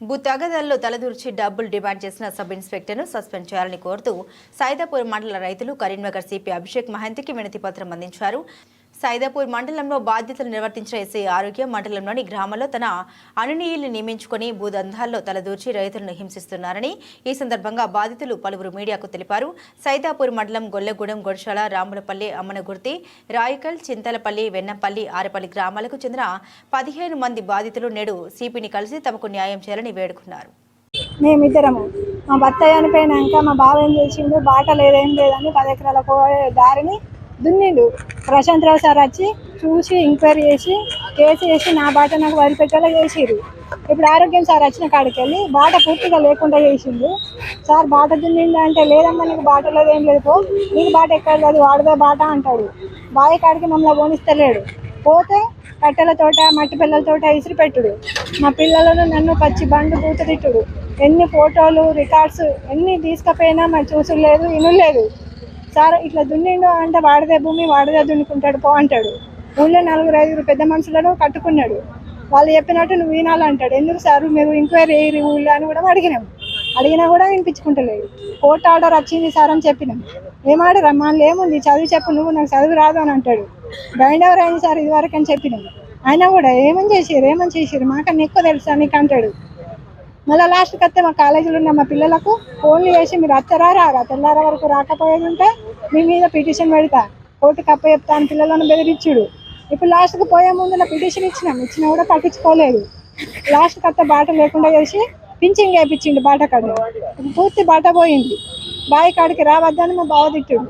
భూతగదల్లో తలదూర్చి డబ్బులు డిమాండ్ చేసిన sub ఇన్స్పెక్టర్ను suspend చేయాలని కోరుతూ సైదాపూర్ మండల రైతులు కరీంనగర్ సిపి అభిషేక్ మహంతికి వినతి పత్రం అందించారు. సైదాపూర్ మండలంలో బాధ్యతలు నిర్వర్తించిన ఎస్ఐ ఆరోగ్య మండలంలోని గ్రామాల్లో తన అనునీయుల్ని నియమించుకుని భూదంధాల్లో తలదూర్చి రైతులను హింసిస్తున్నారని ఈ సందర్భంగా బాధితులు పలువురు మీడియాకు తెలిపారు. సైదాపూర్ మండలం గొల్లగూడెం గొడశాల రాములపల్లి అమ్మనగుర్తి రాయకల్ చింతలపల్లి వెన్నపల్లి ఆరపల్లి గ్రామాలకు చెందిన పదిహేను మంది బాధితులు నేడు సిపిని కలిసి తమకు న్యాయం చేయాలని వేడుకున్నారు. మేమిద్దరము మా భర్త చనిపోయినాక మా బావ ఏం చేసిండు బాట లేదేం లేదని పది ఎకరాల పోయే దారిని దున్నిండు. ప్రశాంత్ రావు సార్ వచ్చి చూసి ఎంక్వైరీ చేసి కేసు వేసి నా బాట నాకు వదిలిపెట్టేలా చేసిరు ఇప్పుడు ఆరోగ్యం సార్ వచ్చిన కాడికి వెళ్ళి బాట పూర్తిగా లేకుండా చేసిండు. సార్ బాట దున్నిండు అంటే లేదమ్మా నీకు బాటలో ఏం లేదు పో నీకు బాట ఎక్కడ లేదు వాడదే బాట అంటాడు. బావి కాడికి మమ్మల్ని పోనిస్తలేడు. పోతే కట్టెల తోట మట్టి పిల్లల తోట ఇసిరి పెట్టుడు. మా పిల్లలను నన్ను పచ్చి బండు పూతదిట్టుడు ఎన్ని ఫోటోలు రికార్డ్స్ ఎన్ని తీసుకపోయినా మరి చూసులేదు లేదు. సార్ ఇట్లా దున్నిండు అంటే వాడదే భూమి వాడదే దున్నుకుంటాడు పో అంటాడు. ఊళ్ళో నలుగురు ఐదుగురు పెద్ద మనుషులను కట్టుకున్నాడు. వాళ్ళు చెప్పినట్టు నువ్వు వినాలంటాడు. ఎందుకు సార్? మీరు ఎంక్వైరీ వేయరు ఊళ్ళో అని కూడా అడిగినాం. అడిగినా కూడా వినిపించుకుంటలేదు. కోర్టు ఆర్డర్ వచ్చింది సార్ అని చెప్పినాం. ఏం ఆర్డర్ ఏముంది? చదివి చెప్పు నువ్వు నాకు చదువు రాదు అని అంటాడు. బైండ్ ఎవరు అయింది సార్? ఇదివరకు అని చెప్పినాం. అయినా కూడా ఏమని చేసిరు ఏమని చేసిరు మాకన్నా ఎక్కువ తెలుసా నీకు అంటాడు. మళ్ళీ లాస్ట్కి వస్తే మా కాలేజీలో ఉన్న మా పిల్లలకు ఫోన్లు చేసి మీరు అత్తరా రారా? తెల్లార వరకు రాకపోయేది ఉంటే మీ మీద పిటిషన్ పెడతా. కోర్టుకి అప్ప చెప్తా అని పిల్లలను బెదిరించుడు. ఇప్పుడు లాస్ట్కి పోయే ముందు నా పిటిషన్ ఇచ్చినాం ఇచ్చినా కూడా పట్టించుకోలేదు. లాస్ట్కి అత్త బాట లేకుండా చేసి పింఛింగ్ వేయించిండు బాట కాడ పూర్తి బాట పోయింది. బావి కాడికి రావద్దని మా బావ తిట్టుడు.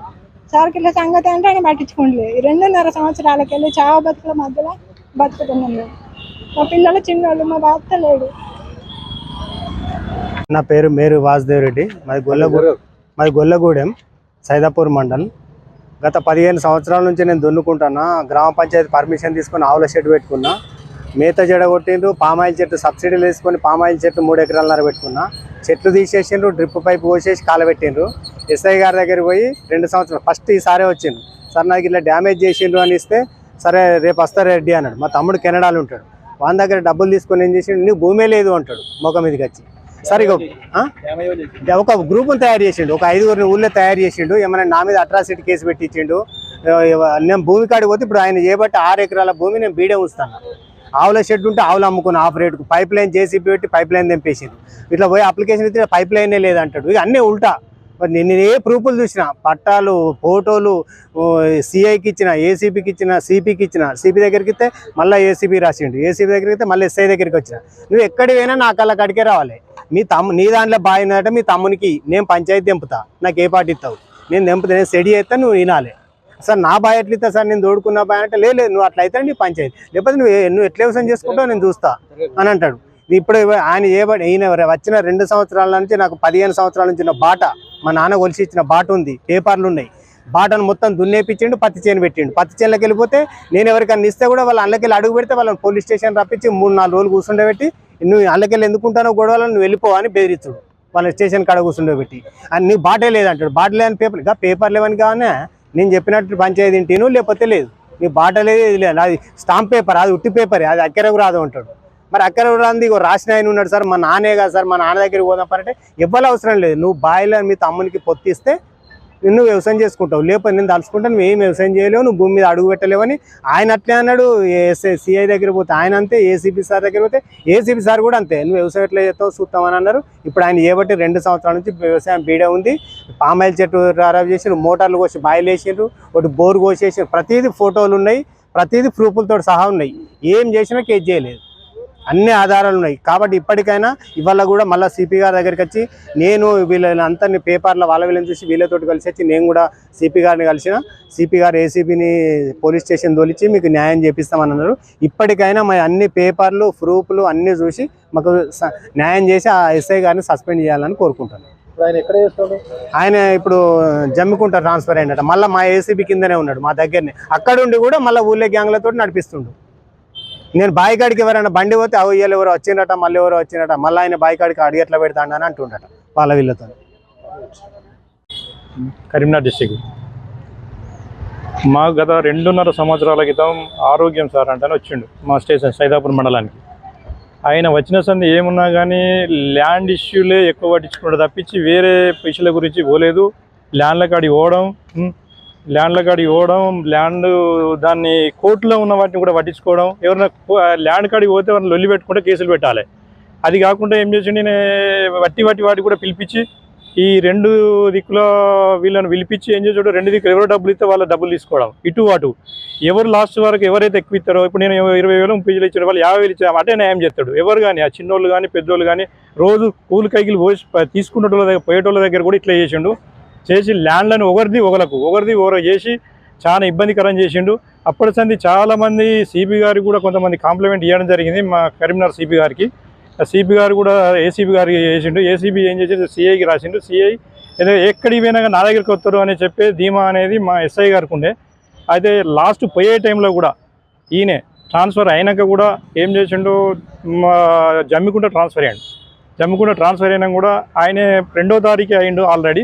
సార్కి ఇట్లా సంగతి అంటే ఆయన పట్టించుకోండి రెండున్నర సంవత్సరాలకి వెళ్ళి చావ బతుకుల మధ్యలో బతుకుతున్నాం మా పిల్లలు చిన్నోళ్ళు మా బాధ లేడు. నా పేరు మేరు వాసుదేవ్ రెడ్డి. మాది గొల్లగూడెం. మాది గొల్లగూడెం సైదాపూర్ మండల్. గత పదిహేను సంవత్సరాల నుంచి నేను దున్నుకుంటున్నా. గ్రామ పంచాయతీ పర్మిషన్ తీసుకొని ఆవుల షెడ్ పెట్టుకున్నా. మేత జడ కొట్టిండ్రు పామాయిల్ చెట్టు సబ్సిడీలు వేసుకొని పామాయిల్ చెట్టు మూడు ఎకరాలన్నర పెట్టుకున్నా. చెట్లు తీసేసిండ్రు డ్రిప్ పైప్ పోసేసి కాలబెట్టిండ్రు ఎస్ఐ గారి దగ్గరికి పోయి రెండు సంవత్సరాలు ఫస్ట్ ఈసారే వచ్చిండు. సార్ నాకు ఇట్లా డ్యామేజ్ చేసిండ్రు అని ఇస్తే సరే రేపు వస్తా రెడ్డి అన్నాడు. మా తమ్ముడు కెనడాలో ఉంటాడు. వాని దగ్గర డబ్బులు తీసుకొని ఏం చేసిండు? నీకు భూమే లేదు అంటాడు. మొఖం మీదకి వచ్చి. సరే ఆ? ఒక గ్రూప్ని తయారు చేసిండు ఒక ఐదుగురిని ఊళ్ళో తయారు చేసిండు ఏమైనా నా మీద అట్రాసిటీ కేసు పెట్టించిండు నేను భూమి కాడికి పోతే ఇప్పుడు ఆయన చేయబట్టి ఆరు ఎకరాల భూమి నేను బీడే ఉంచుతాను. ఆవుల షెడ్ ఉంటే ఆవులు అమ్ముకుని ఆఫ్ రేటుకు పైప్ లైన్ జేసీబీ పెట్టి పైప్ లైన్ తెంపేసిండు. ఇట్లా పోయి అప్లికేషన్ ఇస్తే పైప్ లైనే లేదంటాడు. ఇక అన్నీ ఉల్టా. మరి నేను ఏ ప్రూఫ్లు చూసిన పట్టాలు ఫోటోలు సిఐకి ఇచ్చిన ఏసీపీకి ఇచ్చిన సిపికి ఇచ్చిన సిపి దగ్గరికి ఇస్తే మళ్ళీ ఏసీబీ రాసిండు. ఏసీబీ దగ్గరికి ఇస్తే మళ్ళీ ఎస్ఐ దగ్గరికి వచ్చిన. నువ్వు ఎక్కడికి పోయినా నా కళ్ళ కడికే రావాలి. మీ తమ్ము నీ దాంట్లో బాగా మీ తమ్మునికి నేను పంచాయతీ తెంపుతా. నాకు ఏ పార్టీ ఇస్తావు? నేను తెంపుతా నేను స్టడీ చేస్తా నువ్వు వినాలి. సార్ నా బాయ్ ఎట్లా ఇస్తా సార్? నేను తోడుకున్న బాయ్ అంటే లేదు నువ్వు అట్లా అయితే నీ పంచాయతీ. లేకపోతే నువ్వు నువ్వు ఎట్లా వ్యవసాయం చేసుకుంటావు నేను చూస్తా అని అంటాడు. ఇప్పుడు ఆయన ఏ ఈయన వచ్చిన రెండు సంవత్సరాల నుంచి నాకు పదిహేను సంవత్సరాల నుంచి ఉన్న బాట మా నాన్న కొలిసి ఇచ్చిన బాట ఉంది పేపర్లు ఉన్నాయి. బాటను మొత్తం దున్నేపించిండు పత్తి చేను పెట్టిండు. పత్తి చేనులోకి వెళ్ళిపోతే నేను ఎవరికైనా ఇస్తే కూడా వాళ్ళు వెళ్ళి అడుగు పెడితే వాళ్ళని పోలీస్ స్టేషన్ రప్పించి మూడు నాలుగు రోజులు కూర్చుండబెట్టి నువ్వు అల్లకెళ్ళి ఎందుకుంటానో గొడవలు నువ్వు వెళ్ళిపోవని బెదిరిస్తుడు. బెదిరించుడు వాళ్ళ స్టేషన్ కాడ కూర్చుండబెట్టి అని నీ బాటే లేదంటాడు. బాట లేని పేపర్ ఇంకా పేపర్ లేవని కానీ నేను చెప్పినట్టు పంచాయతీ తింటేను లేకపోతే లేదు. నీ బాట లేదు ఇది లేదు. అది స్టాంప్ పేపర్ అది ఉట్టి పేపర్ అది అక్కరకు రాదు అంటాడు. మరి అక్కడ రాంది రాసిన ఆయన ఉన్నాడు సార్ మా నాన్నే కదా సార్ మా నాన్న దగ్గరికి పోదాం అంటే ఇవ్వాలి అవసరం లేదు. నువ్వు బాయిలో మీ తమ్మునికి పొత్తిస్తే నిన్ను వ్యవసాయం చేసుకుంటావు. లేకపోతే నేను తలుచుకుంటే నువ్వు ఏం వ్యవసాయం చేయలేవు నువ్వు భూమి మీద అడుగు పెట్టలేవని ఆయన అట్లే అన్నాడు. సిఐ దగ్గర పోతే ఆయన అంతే ఏసీపీ సార్ దగ్గర పోతే ఏసీపీ సార్ కూడా అంతే. నువ్వు వ్యవసాయం ఎట్లా చేస్తావు చూస్తామని అన్నారు. ఇప్పుడు ఆయన ఏబట్టి రెండు సంవత్సరాల నుంచి వ్యవసాయం బీడే ఉంది. పామాయిల్ చెట్టు ఖరాబ్ చేసి మోటార్లు కోసి బాయిలు వేసారు ఒకటి బోర్ కోసేసి ప్రతిదీ ఫోటోలు ఉన్నాయి ప్రతిదీ ప్రూఫ్లతో సహా ఉన్నాయి. ఏం చేసినా కేజ్ చేయలేదు. అన్ని ఆధారాలు ఉన్నాయి. కాబట్టి ఇప్పటికైనా ఇవాళ కూడా మళ్ళీ సిపి గారి దగ్గరికి వచ్చి నేను వీళ్ళందరినీ పేపర్ల వాళ్ళ వీళ్ళని చూసి వీళ్ళతోటి కలిసి వచ్చి నేను కూడా సిపి గారిని కలిసిన సిపి గారు ఏసీబీని పోలీస్ స్టేషన్ తోలిచ్చి మీకు న్యాయం చేపిస్తామని అన్నారు. ఇప్పటికైనా మా అన్ని పేపర్లు ప్రూఫ్లు అన్నీ చూసి మాకు న్యాయం చేసి ఆ ఎస్ఐ గారిని సస్పెండ్ చేయాలని కోరుకుంటాను ఆయన ఎక్కడ చేస్తాడు? ఆయన ఇప్పుడు జమ్మికుంట ట్రాన్స్ఫర్ అయినట మళ్ళీ మా ఏసీబీ కిందనే ఉన్నాడు మా దగ్గరనే. అక్కడ ఉండి కూడా మళ్ళీ ఊళ్ళో గ్యాంగ్లతో నడిపిస్తుండు. నేను బాయికాడికి ఎవరైనా బండి పోతే అవి ఇయ్యాలి ఎవరో వచ్చిండట మళ్ళీ ఎవరో వచ్చిండట మళ్ళీ ఆయన బాయికాడికి అడిగి ఎట్లా పెడతాడు అని అంటుండట వాళ్ళ వీళ్ళతో. కరీంనగర్ డిస్టిక్. మా గత రెండున్నర సంవత్సరాల క్రితం ఆరోగ్యం సార్ అంటే వచ్చిండు మా స్టేషన్ సైదాపూర్ మండలానికి. ఆయన వచ్చిన సంది ఏమున్నా కానీ ల్యాండ్ ఇష్యూలే ఎక్కువ పట్టించుకుంటే తప్పించి వేరే ఇష్యూల గురించి పోలేదు. ల్యాండ్ల కాడికి పోవడం ల్యాండ్ల కాడికి పోవడం ల్యాండ్ దాన్ని కోర్టులో ఉన్న వాటిని కూడా పట్టించుకోవడం ఎవరైనా కో- ల్యాండ్ కాడికి పోతే వాళ్ళని లొల్లి పెట్టుకుంటే కేసులు పెట్టాలి. అది కాకుండా ఏం చేసిండు వట్టి వట్టి వాటి కూడా పిలిపించి ఈ రెండు దిక్కుల వీళ్ళని పిలిపించి ఏం చేసాడు రెండు దిక్కులు ఎవరు డబ్బులు ఇస్తే వాళ్ళ డబ్బులు తీసుకోవడం ఇటు అటు. ఎవరు లాస్ట్ వరకు ఎవరైతే ఎక్కువ ఇస్తారో ఇప్పుడు నేను ఇరవై వేలు ముప్పై వేలు ఇచ్చిన వాళ్ళు యాభై వేలు ఇచ్చాము అటే న్యాయం చేస్తాడు. ఎవరు కానీ ఆ చిన్నోళ్ళు కానీ పెద్దోళ్ళు కానీ రోజు కూలి కైకిలు పోసి తీసుకున్నటోళ్ళ దగ్గర పోయేటోళ్ళ దగ్గర కూడా ఇట్లా చేసిండు. చేసి ల్యాండ్లను ఒకరిది ఒకలకు ఒకరిది ఒకరు చేసి చాలా ఇబ్బందికరం చేసిండు. అప్పటి సంది చాలామంది సిపి గారికి కూడా కొంతమంది కాంప్లిమెంట్ ఇవ్వడం జరిగింది మా కరీంనగర్ సిపి గారికి. సిపి గారు కూడా ఏసీబీ గారికి చేసిండు. ఏసీబీ ఏం చేసి సిఐకి రాసిండు. సిఐ ఏదో ఎక్కడికి పోయినా నా దగ్గరికి వస్తారు అని చెప్పే ధీమా అనేది మా ఎస్ఐ గారికి ఉండే. అయితే లాస్ట్ పోయే టైంలో కూడా ఈయనే ట్రాన్స్ఫర్ అయినాక కూడా ఏం చేసిండు? మా జమ్మికుంట ట్రాన్స్ఫర్ అయ్యాడు. జమ్మికుంట ట్రాన్స్ఫర్ అయినా కూడా ఆయనే రెండో తారీఖు అయిండు ఆల్రెడీ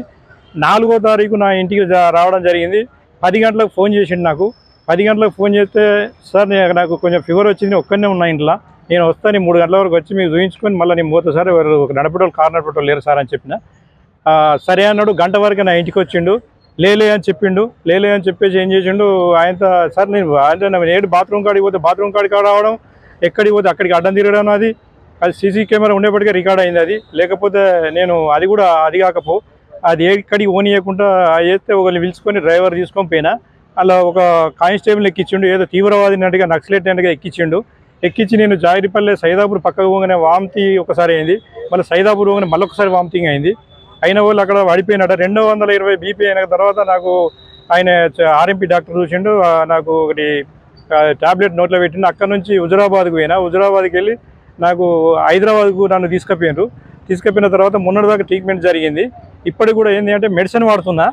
నాలుగో తారీఖు నా ఇంటికి రావడం జరిగింది. పది గంటలకు ఫోన్ చేసిండు నాకు. పది గంటలకు ఫోన్ చేస్తే సార్ నాకు కొంచెం ఫీవర్ వచ్చింది ఒక్కనే ఉన్నా ఇంట్లో. నేను వస్తాను మూడు గంటల వరకు వచ్చి మీకు చూపించుకొని మళ్ళీ నేను పోతా సార్ ఎవరు నడపడం కారు నడపటోళ్ళు లేరు సార్ అని చెప్పిన. సరే అన్నాడు. గంట వరకు నా ఇంటికి వచ్చిండు. లేలే అని చెప్పిండు. లేలే అని చెప్పేసి ఏం చేసిండు? ఆయనతో సార్ నేను ఆయన నేడు ఏడు బాత్రూమ్ కాడికి పోతే బాత్రూమ్ కాడికి రావడం? ఎక్కడికి పోతే అక్కడికి అడ్డం తిరగడం అది? అది సీసీ కెమెరా ఉండేప్పటికే రికార్డ్ అయింది అది. లేకపోతే నేను అది కూడా అది కాకపో అది ఎక్కడికి ఓనియకుండా అయితే ఒకరిని పిలుచుకొని డ్రైవర్ తీసుకొని పోయినా. అలా ఒక కానిస్టేబుల్ ఎక్కించిండు ఏదో తీవ్రవాది అంటగా నక్సలెట్ అంటగా ఎక్కించిండు. ఎక్కించి నేను జాయిరిపల్లె సైదాపూర్ పక్కకు పోగానే వామితి ఒకసారి అయింది. మళ్ళీ సైదాపూర్ పోగానే మళ్ళీ ఒకసారి అయింది. అయిన వాళ్ళు అక్కడ పడిపోయినట. రెండు వందల ఇరవై బీపీ అయిన తర్వాత నాకు ఆయన ఆర్ఎంపీ డాక్టర్ చూసిండు. నాకు ఒకటి ట్యాబ్లెట్ నోట్లో పెట్టిండు. అక్కడ నుంచి హుజరాబాద్కు పోయినా. హుజరాబాద్కి వెళ్ళి నాకు హైదరాబాద్కు నన్ను తీసుకుపోయినారు తీసుకుపోయిన తర్వాత మొన్నటిదాకా ట్రీట్మెంట్ జరిగింది. ఇప్పటికి కూడా ఏంటి అంటే మెడిసిన్ వాడుతున్నా.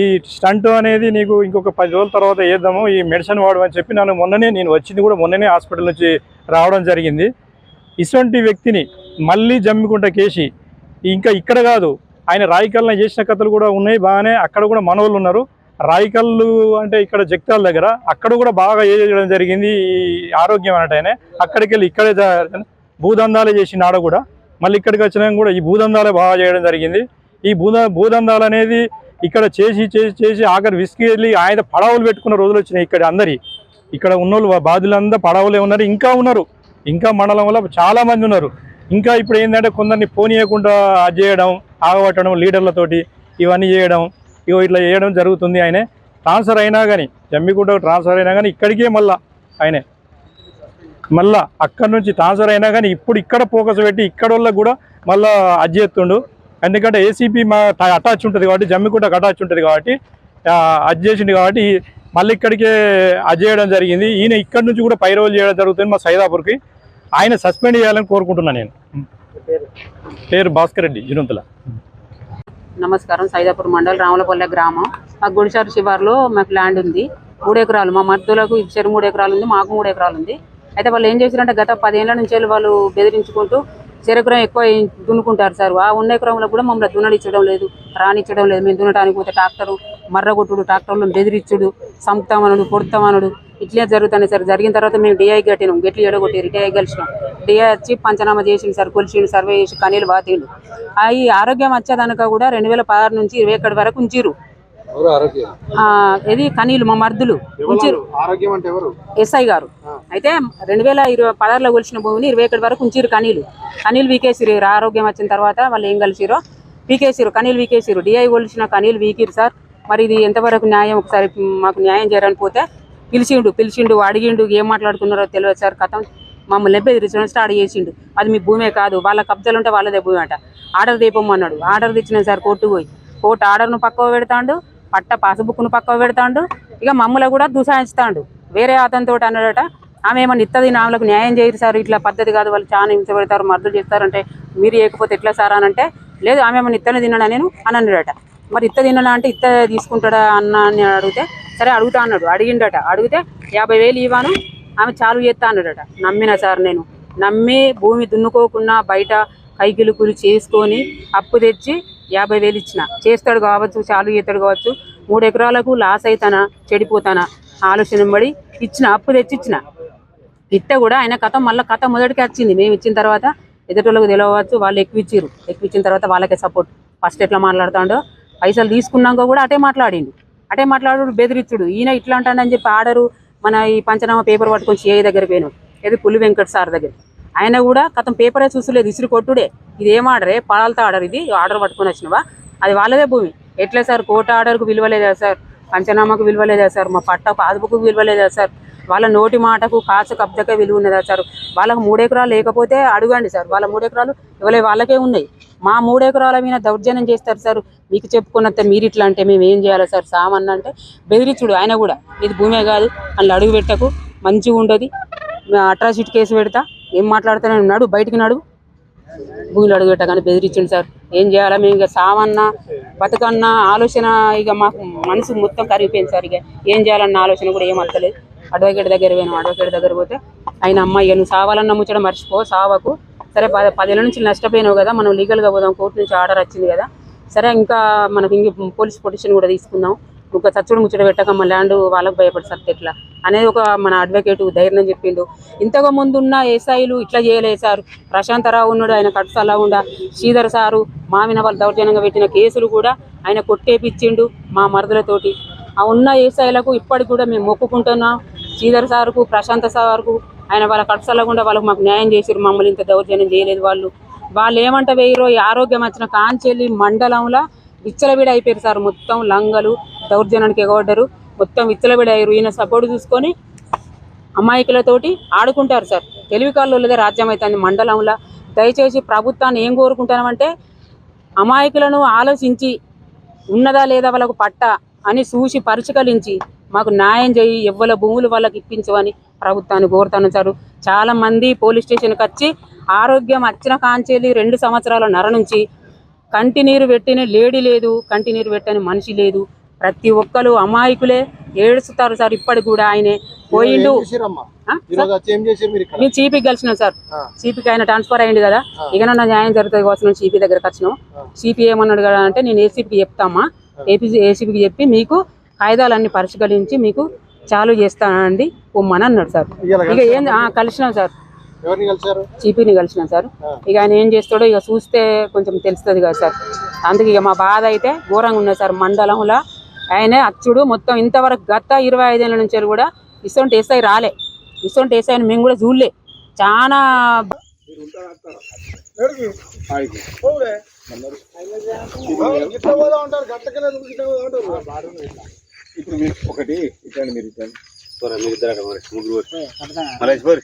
ఈ స్టంట్ అనేది నీకు ఇంకొక పది రోజుల తర్వాత వేద్దాము ఈ మెడిసిన్ వాడమని చెప్పి నన్ను మొన్ననే నేను వచ్చింది కూడా మొన్ననే హాస్పిటల్ నుంచి రావడం జరిగింది. ఇటువంటి వ్యక్తిని మళ్ళీ జమ్మికుంట కేసి ఇంకా ఇక్కడ కాదు ఆయన రాయికల్ని చేసిన కథలు కూడా ఉన్నాయి బాగానే అక్కడ కూడా మనవాళ్ళు ఉన్నారు. రాయికల్లు అంటే ఇక్కడ జగిత్యాల దగ్గర అక్కడ కూడా బాగా చేయడం జరిగింది ఈ ఆరోగ్యం అన్నట్టు ఆయన. అక్కడికి వెళ్ళి ఇక్కడే భూదందాలే చేసిన ఆడ కూడా. మళ్ళీ ఇక్కడికి వచ్చినాక కూడా ఈ భూదందాలే బాగా చేయడం జరిగింది. ఈ భూద భూదందాలు అనేది ఇక్కడ చేసి చేసి చేసి ఆఖరి విసికి వెళ్ళి ఆయన పడవలు పెట్టుకున్న రోజులు వచ్చినాయి ఇక్కడ అందరి. ఇక్కడ ఉన్నోళ్ళు బాధులంతా పడవలే ఉన్నారు ఇంకా ఉన్నారు. ఇంకా మండలం వల్ల చాలామంది ఉన్నారు. ఇంకా ఇప్పుడు ఏంటంటే కొందరిని పోనీయకుండా అది చేయడం ఆగబట్టడం లీడర్లతోటి ఇవన్నీ చేయడం ఇగో ఇట్లా చేయడం జరుగుతుంది ఆయనే. ట్రాన్స్ఫర్ అయినా కానీ జమ్మికుంట ట్రాన్స్ఫర్ అయినా కానీ ఇక్కడికే మళ్ళా ఆయనే. మళ్ళా అక్కడి నుంచి ట్రాన్స్ఫర్ అయినా కానీ ఇప్పుడు ఇక్కడ ఫోకస్ పెట్టి ఇక్కడ వాళ్ళకి కూడా మళ్ళా అది చేస్తుండు ఎందుకంటే ఏసీపీ మా అటాచ్ ఉంటుంది కాబట్టి జమ్మికుంటకు అటాచ్ ఉంటుంది కాబట్టి అది చేసిండు కాబట్టి మళ్ళీ ఇక్కడికే అది చేయడం జరిగింది. ఈయన ఇక్కడ నుంచి కూడా పైరోలు చేయడం జరుగుతుంది మా సైదాపూర్కి. ఆయన సస్పెండ్ చేయాలని కోరుకుంటున్నాను నేను. పేరు భాస్కర్ రెడ్డి జునంతుల. నమస్కారం. సైదాపూర్ మండల్ రామలపల్లె గ్రామం. మా గుడిసార్ శివార్లో మాకు ల్యాండ్ ఉంది. మూడు ఎకరాలు. మా మద్దతులకు ఇచ్చారు మూడు ఎకరాలు ఉంది మాకు మూడు ఎకరాలు ఉంది. అయితే వాళ్ళు ఏం చేశారంటే గత పదేళ్ళ నుంచి వాళ్ళు బెదిరించుకుంటూ చెరకురం ఎక్కువ దున్నుకుంటారు సార్? ఆ ఉన్న ఎకరంలో కూడా మమ్మల్ని దున్నడిచ్చడం లేదు రానిచ్చడం లేదు. మేము దున్నడానికి పోతే ట్రాక్టర్ మర్రగొట్టుడు ట్రాక్టర్లో బెదిరిచ్చుడు సంపుతామనుడు పొడతామనుడు ఇట్లే జరుగుతుంది సార్. జరిగిన తర్వాత మేము డిఐ కట్టినాం. గెట్లు ఎడగొట్టి డిఐ కలిసినాం. డిఐ వచ్చి పంచనామా చేసిండు సార్ కొలిచిండు సర్వే చేసి కనీలు బాతిండు ఆ ఈ ఆరోగ్యం వచ్చేదానిక కూడా రెండు వేల పదహారు నుంచి ఇరవై ఒకటి వరకు ఉంచిరు ఇది కనీలు మా మర్దులు. ఎస్ఐ గారు. అయితే రెండు వేల ఇరవై పదహారులో కొలిచిన భూమిని ఇరవై ఒకటి వరకు ఉంచిరు కనీలు కనీలు వీకేసిరు. ఆరోగ్యం వచ్చిన తర్వాత వాళ్ళు ఏం కలిసిరో వీకేసిరు. కనీలు వీకేసిరు. డిఐ కొలిచిన కనీలు వీకిరు సార్. మరి ఇది ఎంతవరకు న్యాయం? ఒకసారి మాకు న్యాయం చేయాలని పోతే పిలిచిండు. పిలిచిండు అడిగిండు ఏం మాట్లాడుకున్నారో తెలియదు సార్. కథం మమ్మల్ని బెదిరించడం స్టార్ట్ చేసిండు. అది మీ భూమే కాదు. వాళ్ళ కబ్జాలు ఉంటే వాళ్ళదే భూమి అంట. ఆర్డర్ తీపమన్నాడు ఆర్డర్ తెచ్చిన సార్ కోర్టు పోయి. కోర్టు ఆర్డర్ను పక్కవ పెడతాండు. పట్ట పాసుబుక్ను పక్కకు పెడతాండు. ఇక మమ్మల్ని కూడా దూసాయించుతాడు వేరే అతనితో అన్నాడట ఆమె ఏమన్నా ఇత్తది ఆమెలకు న్యాయం చేయరు సార్ ఇట్లా పద్ధతి కాదు వాళ్ళు చాలా హింస పెడతారు మర్దులు చేస్తారంటే మీరు చేయకపోతే ఎట్లా సార్ అని అంటే లేదు ఆమె ఏమన్నా ఇత్తనే తిన్నాడా నేను? అని అన్నాడట. మరి ఇత్త తిన్నాడా అంటే ఇత్త తీసుకుంటాడా అన్న అని అడిగితే సరే అడుగుతా అన్నాడు. అడిగిండట. అడిగితే యాభై వేలు ఇవ్వను ఆమె చాలు చేస్తా అన్నాడట. నమ్మిన సార్ నేను. నమ్మి భూమి దున్నుకోకుండా బయట కైకిలుకులు చేసుకొని అప్పు తెచ్చి యాభై వేలు ఇచ్చిన. చేస్తాడు కావచ్చు చాలు చేస్తాడు కావచ్చు. మూడు ఎకరాలకు లాస్ అవుతానా చెడిపోతానా? ఆలోచన పడి ఇచ్చిన అప్పు తెచ్చి ఇచ్చిన కూడా ఆయన కథ మళ్ళీ కథ మొదటికి వచ్చింది. మేము ఇచ్చిన తర్వాత ఎదుటోళ్ళకు తెలియవచ్చు వాళ్ళు ఎక్కువ ఇచ్చిర్రు. ఎక్కువ ఇచ్చిన తర్వాత వాళ్ళకే సపోర్ట్ ఫస్ట్ ఎట్లా మాట్లాడుతాడో పైసలు తీసుకున్నాక కూడా అటే మాట్లాడిండు. అటే మాట్లాడు బెదిరిచ్చుడు. ఈయన ఇట్లా అంటాడని చెప్పి ఆర్డరు మన ఈ పంచనామా పేపర్ పట్టుకొని ఏ దగ్గర పోయినాడు ఏది పులి వెంకట్ సార్ దగ్గర ఆయన కూడా కథం పేపరే చూసలేదు ఇసురు కొట్టుడే. ఇది ఏం ఆర్డరే? పాలతో ఆర్డర్ ఇది ఆర్డర్ పట్టుకొని వచ్చినవా? అది వాళ్ళదే భూమి. ఎట్లా సార్? కోట ఆర్డర్కు విలువలేదా సార్? పంచనామాకు విలువలేదా సార్? మా పట్ట పాదుపుకు విలువలేదా సార్? వాళ్ళ నోటి మాటకు కాసు కబ్జకే విలువ ఉన్నదా సార్? వాళ్ళకు మూడెకరాలు లేకపోతే అడగండి సార్. వాళ్ళ మూడెకరాలు ఇవ్వలే వాళ్ళకే ఉన్నాయి. మా మూడెకరాల మీద దౌర్జన్యం చేస్తారు సార్. మీకు చెప్పుకున్నంత మీరు ఇట్లా అంటే మేము ఏం చేయాలి సార్? సామన్న అంటే బెదిరించుడు ఆయన కూడా. ఇది భూమే కాదు అందులో అడుగు పెట్టకు. మంచిగా ఉండదు అట్రాసిటీ కేసు పెడతా. ఏం మాట్లాడుతానని నడు బయటికి నడు భూమిలో అడుగుట కానీ బెదిరించండి సార్. ఏం చేయాలా? మేము ఇక సామన్నా బతుకన్నా ఆలోచన ఇక మాకు మనసు మొత్తం కరిగిపోయింది సార్ ఇక. ఏం చేయాలన్న ఆలోచన కూడా ఏం అర్థలేదు అడ్వకేట్ దగ్గర పోయినాం. అడ్వకేట్ దగ్గర పోతే ఆయన అమ్మ ఇక నువ్వు సావాలన్న ముచ్చడం మర్చిపో సావకు. సరే పది పదేళ్ళ నుంచి నష్టపోయినావు కదా మనం లీగల్గా పోదాం. కోర్టు నుంచి ఆర్డర్ వచ్చింది కదా. సరే ఇంకా మనకి ఇంక పోలీస్ పొటిషన్ కూడా తీసుకుందాం. ఒక చచ్చుడు ముచ్చట పెట్టక మా ల్యాండ్ వాళ్ళకు భయపడి సార్ ఎట్లా? అనేది ఒక మన అడ్వకేట్ ధైర్యం చెప్పిండు. ఇంతకు ముందు ఉన్న ఏసాయిలు ఇట్లా చేయలేదు సార్. ప్రశాంతరావు ఉన్నాడు ఆయన కట్టు అలా ఉండ శ్రీధర్ సారు మామిన వాళ్ళు దౌర్జన్యంగా పెట్టిన కేసులు కూడా ఆయన కొట్టేపిచ్చిండు మా మరదలతోటి. ఆ ఉన్న ఏసాయిలకు ఇప్పటికి కూడా మేము మొక్కుకుంటున్నాం. శ్రీధర్ సార్కు ప్రశాంత సార్కు ఆయన వాళ్ళ కట్సలకుండా వాళ్ళకు మాకు న్యాయం చేసారు మమ్మల్ని ఇంత దౌర్జన్యం చేయలేదు వాళ్ళు. వాళ్ళు ఏమంట వేయరో ఈ ఆరోగ్యం వచ్చిన కాంచెల్లి మండలంలో విచ్చలవిడ అయిపోయారు సార్ మొత్తం లంగలు. దౌర్జన్యానికి ఎగబడ్డారు. మొత్తం విచ్చలవిడి అయ్యారు ఈయన సపోర్ట్ చూసుకొని అమాయకులతోటి ఆడుకుంటారు సార్. తెలివి కాళ్ళదే రాజ్యం అవుతుంది మండలంలో. దయచేసి ప్రభుత్వాన్ని ఏం కోరుకుంటామంటే అమాయకులను ఆలోచించి ఉన్నదా లేదా వాళ్ళకు పట్ట అని చూసి పరిష్కరించి మాకు న్యాయం చేయి ఎవ్వల భూములు వాళ్ళకి ఇప్పించవని ప్రభుత్వాన్ని కోరుతాను సార్. చాలా మంది పోలీస్ స్టేషన్కి వచ్చి ఆరోగ్యం వచ్చిన కాంచేలి రెండు సంవత్సరాల నర నుంచి కంటి నీరు పెట్టిన లేడీ లేదు కంటి నీరు పెట్టని మనిషి లేదు. ప్రతి ఒక్కరు అమాయకులే ఏడుస్తారు సార్ ఇప్పటికి కూడా ఆయనే. పోయిండు? మేము చీపీకి కలిసినాం సార్. చీపీకి ఆయన ట్రాన్స్ఫర్ అయ్యింది కదా. ఇక నా న్యాయం జరుగుతుంది కోసం చీపీ దగ్గరకు వచ్చినాం. చీపీ ఏమన్నాడు కదా అంటే నేను ఏసీపీకి చెప్తామా? ఏపీ ఏసీపీకి చెప్పి మీకు కాయిదాలన్నీ పరిష్కరించి మీకు చాలు చేస్తానండి పొమ్మని అన్నాడు సార్. ఇక ఏం కలిసినాం సార్. చీపీని కలిసినాం సార్. ఇక ఆయన ఏం చేస్తాడో ఇక చూస్తే కొంచెం తెలుస్తుంది కదా సార్. అందుకే ఇక మా బాధ అయితే ఘోరంగా ఉన్నది సార్. మండలంలో ఆయన అచ్చుడు మొత్తం ఇంతవరకు గత ఇరవై ఐదేళ్ళ నుంచి కూడా ఇసొంటి ఎస్ఐ రాలే. ఇసొంటి ఎస్ఐ అని మేము కూడా చూడలే. చాలా ఇప్పుడు మీరు ఒకటి ఇట్లాంటి మీరు ఇట్లాంటి పోరా మీరు ఇద్దరు అక్కడ ముగ్గురు పోరు పోరు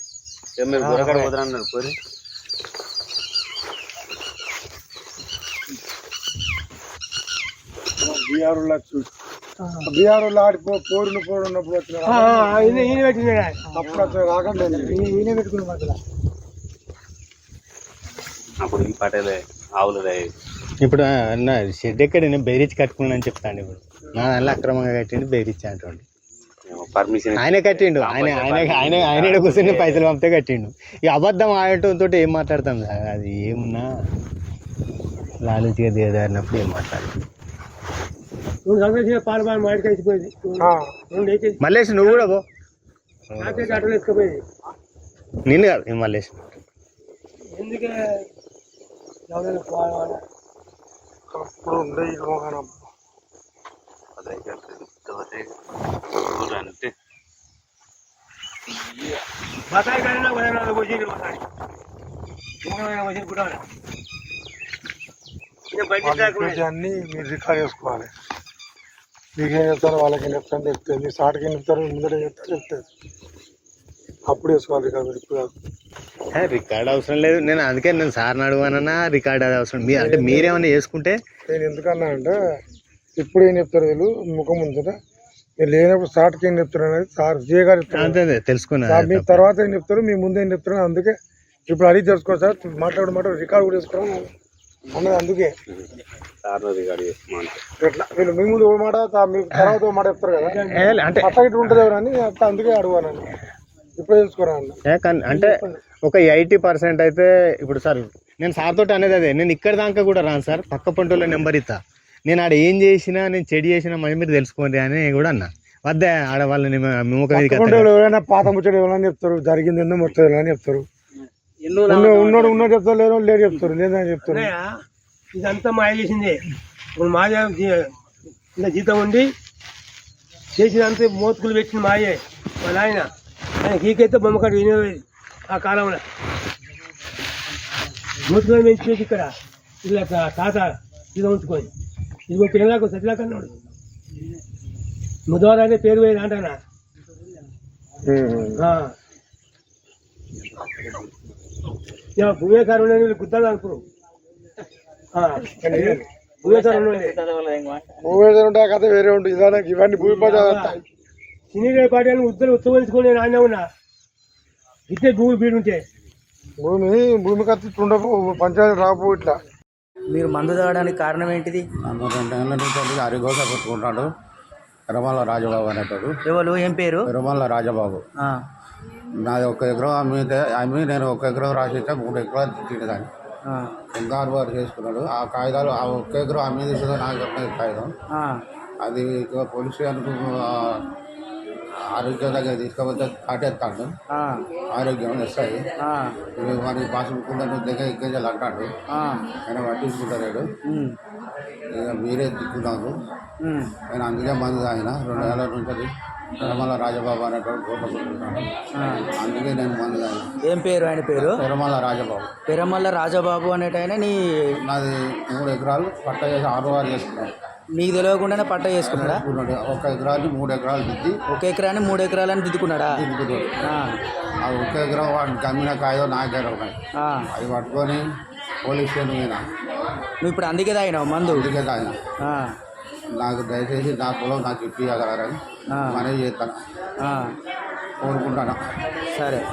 ఏం మీరు దొరకడ బీఆర్ బీఆర్ ఆడి పో- పోరును పోరు ఉన్నప్పుడు వచ్చిన అప్పుడు అసలు రాకండి. ఈయన పెట్టుకుని అప్పుడు ఈ పాటలే ఆవులదే. ఇప్పుడు అన్న షెడ్ ఎక్కడ నేను బెదిరించి కట్టుకున్నాను చెప్తాను ఇప్పుడు. నా దానిలో అక్రమంగా కట్టిండు బెదిరించి అంటుండు. పర్మిషన్ ఆయన కట్టిండు. ఆయన ఆయన ఆయన ఆయన కూర్చొని పైసలు పంపితే కట్టిండు. ఈ అబద్ధం ఆడటంతో ఏం మాట్లాడతాం? సార్ అది ఏమున్నా? లాలూచిగా దిగదారినప్పుడు ఏం మాట్లాడతాం? మల్లేష్ నువ్వు కూడా పో. నిన్ను కాదు ఈ మల్లేష్ అప్పుడు ఉండే ఈ మోహనం అంటే అన్ని మీరు రికార్డ్ చేసుకోవాలి. మీకేం చెప్తారో వాళ్ళకి చెప్తాను చెప్తుంది మీ సాటికి ఏం చెప్తారో ముందర చెప్తారు. చెప్తుంది అప్పుడు వేసుకోవాలి రికార్డ్ ఇప్పుడు కాదు. ఏ, రికార్డ్ అవసరం లేదు. నేను అందుకే నేను సార్ని అడుగునన్నా రికార్డ్ అది అవసరం. మీ అంటే మీరేమన్నా చేసుకుంటే? నేను ఎందుకన్నా అంటే ఇప్పుడు ఏం చెప్తారు వీళ్ళు? ముఖం ముందర మీరు లేనప్పుడు సాటికి ఏం చెప్తారు అనేది సార్ జే గారు చెప్తారు. తెలుసుకున్నా సార్ మీ తర్వాత ఏం చెప్తారు? మీ ముందు ఏం చెప్తారు? అందుకే ఇప్పుడు అడిగి తెలుసుకోండి సార్. మాట్లాడు మాట రికార్డ్ కూడా చేసుకోవడం అన్నది అందుకే. సార్ రికార్డ్ చేసుకోమంటే ఎట్లా? వీళ్ళు మీ ముందు ఒక మాట తా- మీ తర్వాత ఒక మాట చెప్తారు కదా? అంటే అట్లా ఇటు ఉంటుంది ఎవరని అట్లా అందుకే ఇప్పుడు తెలుసుకోరా అన్న? ఏ, కానీ అంటే ఒక ఎయిటీ పర్సెంట్ అయితే ఇప్పుడు సార్ నేను సార్ తోటి అనేది అదే. నేను ఇక్కడ దాకా కూడా రాను సార్. పక్క పంటలో నెంబర్ ఇస్తా నేను ఆడ ఏం చేసినా నేను చెడు చేసినా మరి మీరు తెలుసుకోండి అని కూడా అన్నా. వద్దే ఆడ వాళ్ళని పాత ముచ్చట ఎవరైనా చెప్తారు జరిగింది ఏందో మొత్తం ఎవరైనా చెప్తారు. ఉన్నోడు ఉన్నోడు చెప్తారు లేరు లేరు చెప్తారు లేదని చెప్తారు ఇదంతా మాయ చేసింది. ఇప్పుడు మాయ ఇంత జీతం ఉండి చేసినంత మోతుకులు పెట్టిన మాయే మా నాయన. ఆయన గీకైతే బొమ్మకాడు వినేది ఆ కాలంలో. మోతుకులు పెంచేది ఇక్కడ ఇలా తాత ఇది ఉంచుకొని. ఇది ఒక పిల్లలకు సతిలాక అన్నాడు. ముదవారు అనే పేరు పోయింది అంటానా? ఆ. ఇక భూమేకారు గుద్దాలు అనుకున్నావు భూమేశ్వరం ఉంటే కథ వేరే ఉంటుంది. ఇదానే ఇవన్నీ భూమి సినీ అని ఉద్దరు ఉత్తమలుచుకొని నేను ఆయన ఉన్నా. ఇట్టే భూమి బీడు ఉంటే భూమి భూమి కత్తి ఉండవు పంచాయతీ రాపు ఇట్లా. మీరు మందు తాగడానికి కారణం ఏంటిది? అరిగోస పెట్టుకుంటాడు తిరుమల రాజబాబు అనేటోడు. ఎవరు? ఏం పేరు? తిరుమల రాజబాబు. ఆ, నాది ఒక ఎకరం అమ్మితే అమ్మి నేను ఒక ఎకరం రాసిస్తే మూడు ఎకరాలు తిట్టిండు దాన్ని ఆ, బంగారు వారు చేసుకున్నాడు. ఆ కాగితాలు ఆ ఒక్క ఎకరం అమ్మి తీసుకుంటే నాకు చెప్పిన కాగితం. అది పోలీస్ స్టేషన్కు ఆరోగ్యం దగ్గర తీసుకపోతే కాటేస్తాడు. ఆరోగ్యం ఎస్ఐ. మరి నువ్వు దగ్గర ఎక్కేజాలు అంటాడు. ఆయన పట్టించుకుంటాడు ఇక మీరే ఉమ్, నేను అందుకే మంది తాగిన. రెండు నెలల నుంచి తిరుమల రాజబాబు అనేటువంటి. అందుకే నేను మంది తాగిన ఏం పేరు ఆయన పేరు? తిరుమల రాజబాబు. పెరమల్ల రాజబాబు అనేటైన నీ నాది మూడు ఎకరాలు పట్ట చేసి ఆరు వారు చేసుకున్నాను నీకు తెలియకుండానే పట్ట చేసుకున్నాడా? చేసుకున్నాడు. ఒక ఎకరాన్ని మూడు ఎకరాలు దిద్ది ఒక ఎకరాన్ని మూడు ఎకరాలని దిద్దుకున్నాడా? దిద్దుకున్నాడు. ఆ, ఆ ఒక ఎకరం వాడికి అమ్మిన కాయదో నా దగ్గర ఉన్నాయి ఆ. అవి పట్టుకొని పోలీస్ స్టేషన్ పోయినా నువ్వు ఇప్పుడు అందుకే తాగినావు మందు? అందుకే తాగిన. ఆ, నాకు దయచేసి నా పొలం నాకు ఇప్పియగలరని ఆ. మనవి చేస్తాను. కోరుకుంటాను. సరే.